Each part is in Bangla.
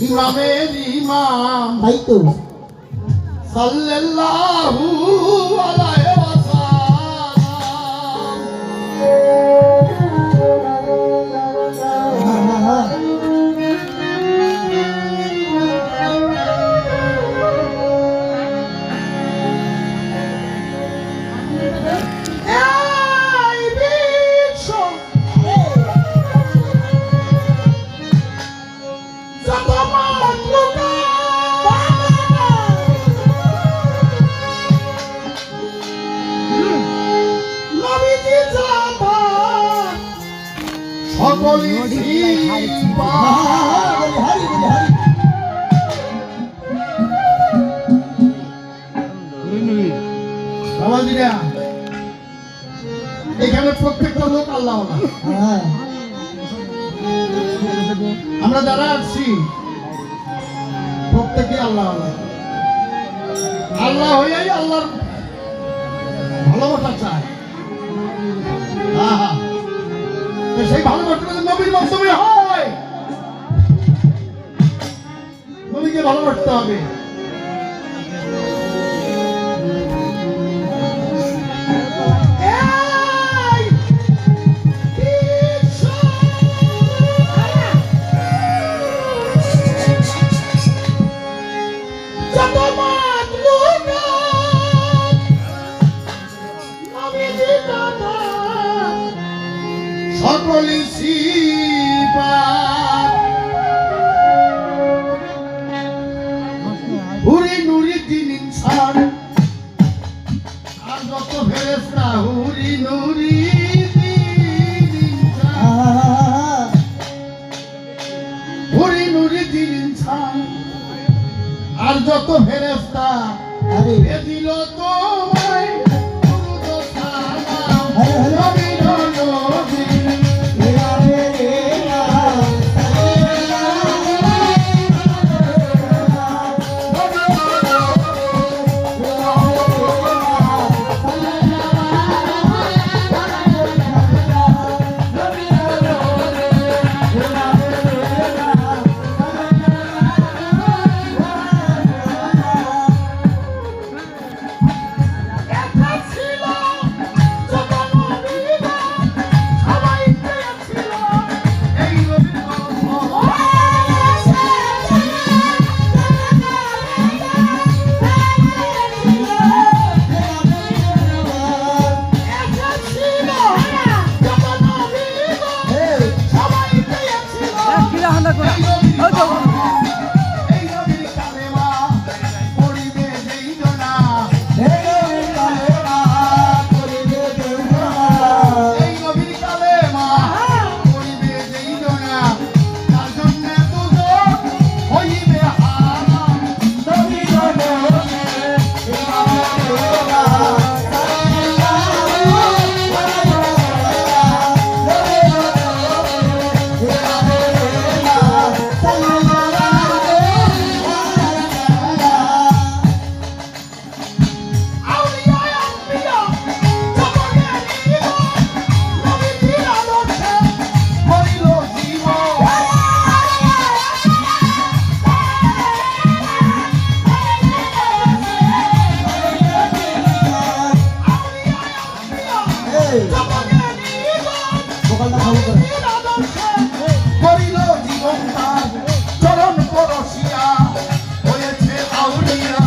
ইমামের ইমাম। ভাই তো। সাল্লাল্লাহু আলাইহি ওয়াসাল্লাম। হ্যাঁ, হ্যাঁ, এখানে প্রত্যেকটা লোক আল্লাহ হ্যাঁ, আমরা যারা আছি প্রত্যেকে আল্লাহ আল্লাহ হইয়াই আল্লাহর ভালোবাসা চায়। আহা। তো সেই ভালোবাসা যদি নবীর মাধ্যমে হয়। নবীকে ভালোবাসতে হবে। সকলি শিবা ভোকালটা ভালো করে। হইল জীবন তার চরণ পরশিয়া হয়েছে আউলিয়া।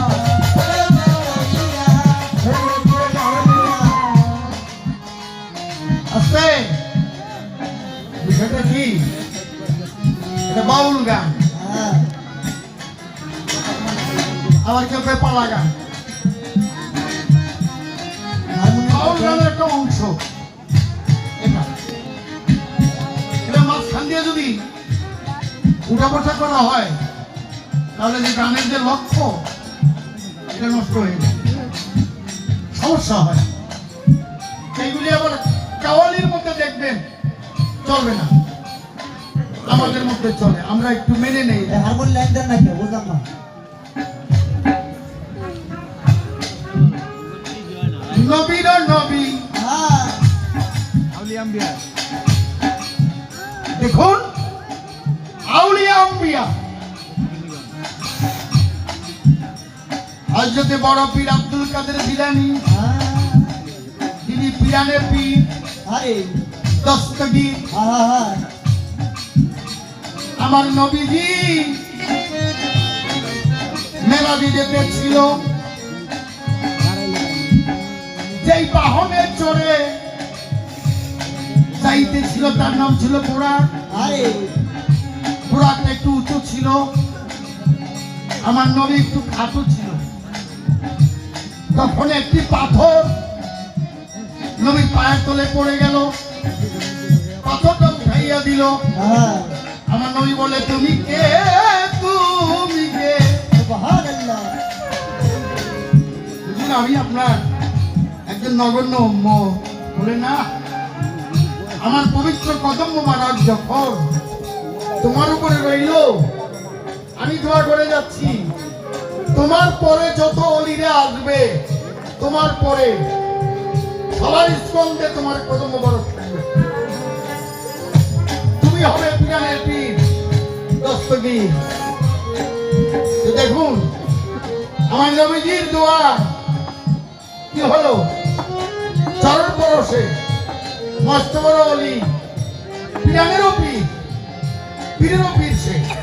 আস্তে। বিষয়টা কি? এটা বাউল গান। হ্যাঁ, আবার কেউ কেউ পালা গান। গানের একটা অংশ। এটা। মাঝখান দিয়ে যদি উঠা বসা করা হয়, তাহলে যে গানের যে লক্ষ্য, এটা নষ্ট হয়ে সমস্যা হয়। সেইগুলি আবার কাওয়ালির মধ্যে দেখবেন, চলবে না। আমাদের মধ্যে চলে। আমরা একটু মেনে নেই। হারমোনিয়াম লাইন দেন না বুঝলাম না। আম্বিয়া। দেখুন আউলিয়া আম্বিয়া। বড় পীর আব্দুল কাদের জিলানি। তিনি পীর। আরে। আমার নবীজি মেলা দিতে ছিল। যেই বাহনের চড়ে যাইতে ছিল তার নাম ছিল পোড়া। আরে। পোড়াটা একটু উঁচু ছিল। আমার নবী একটু খাটো ছিল। তখন একটি পাথর নবীর পায়ের তলে পড়ে গেল। পাথরটা উঠাইয়া দিল। হ্যাঁ। আমার নবী বলে তুমি কে? তুমি কে? আমি আপনার একজন নগণ্য বলে না আমার পবিত্র কদম মহারাজ যখন তোমার উপরে রইল, আমি দোয়া করে যাচ্ছি। তোমার পরে যত অলিরে আসবে, তোমার পরে সবার স্কন্ধে তোমার কদম থাকবে। তুমি হবে পিরানের পীর, দস্তগীর। দেখুন, আমার নবীজির দোয়া কি হলো? চরণ পরশে। মস্ত বড় অলি। পিরানেরও পীর। পীরেরও পীর সে।